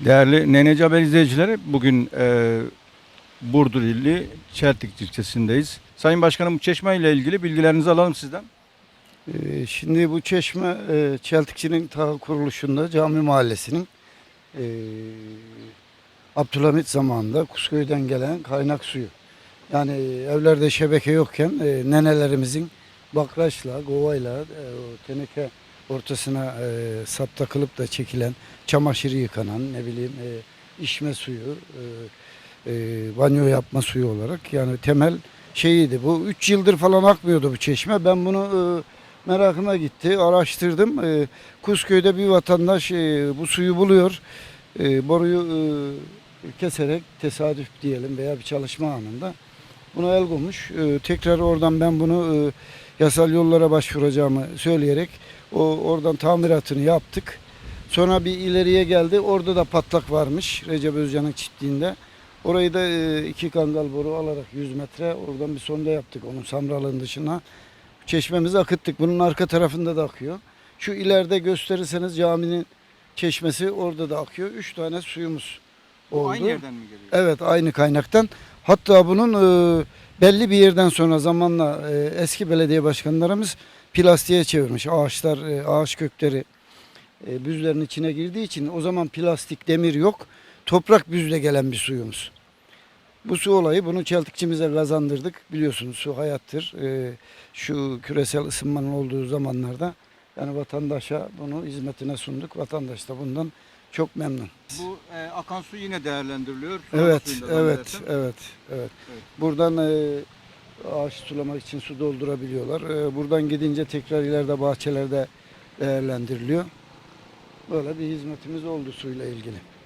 Değerli Neneci Haber izleyicileri, bugün e, Burdur illi Çeltik ilçesindeyiz. Sayın Başkanım bu çeşme ile ilgili bilgilerinizi alalım sizden. Ee, Şimdi bu çeşme e, Çeltikçi'nin ta kuruluşunda cami mahallesinin e, Abdülhamit zamanında Kusköy'den gelen kaynak suyu. Yani evlerde şebeke yokken e, nenelerimizin bakraçla, govayla, e, teneke ortasına e, sap takılıp da çekilen, çamaşırı yıkanan, ne bileyim e, içme suyu, e, e, banyo yapma suyu olarak yani temel şeyiydi. Bu 3 yıldır falan akmıyordu bu çeşme. Ben bunu e, merakıma gitti. Araştırdım. E, Kuzköy'de bir vatandaş e, bu suyu buluyor. E, boruyu e, keserek tesadüf diyelim veya bir çalışma anında buna el koymuş. E, tekrar oradan ben bunu e, yasal yollara başvuracağımı söyleyerek o oradan tamiratını yaptık. Sonra bir ileriye geldi. Orada da patlak varmış Recep Özcan'ın çiftliğinde. Orayı da e, iki kangal boru alarak 100 metre oradan bir sonda yaptık onun samralığın dışına. Çeşmemizi akıttık. Bunun arka tarafında da akıyor. Şu ileride gösterirseniz caminin çeşmesi orada da akıyor. Üç tane suyumuz oldu. Aynı yerden mi geliyor? Evet aynı kaynaktan. Hatta bunun e, belli bir yerden sonra zamanla e, eski belediye başkanlarımız plastiğe çevirmiş. Ağaçlar, e, ağaç kökleri e, büzlerin içine girdiği için o zaman plastik, demir yok. Toprak büzle gelen bir suyumuz. Bu su olayı bunu çeltikçimize kazandırdık. Biliyorsunuz su hayattır. E, şu küresel ısınmanın olduğu zamanlarda yani vatandaşa bunu hizmetine sunduk. Vatandaş da bundan çok memnun. Bu e, akan su yine değerlendiriliyor. Evet, evet, evet, evet. Evet. Buradan e, ağaç sulamak için su doldurabiliyorlar. E, buradan gidince tekrar ileride bahçelerde değerlendiriliyor. Böyle bir hizmetimiz oldu suyla ilgili.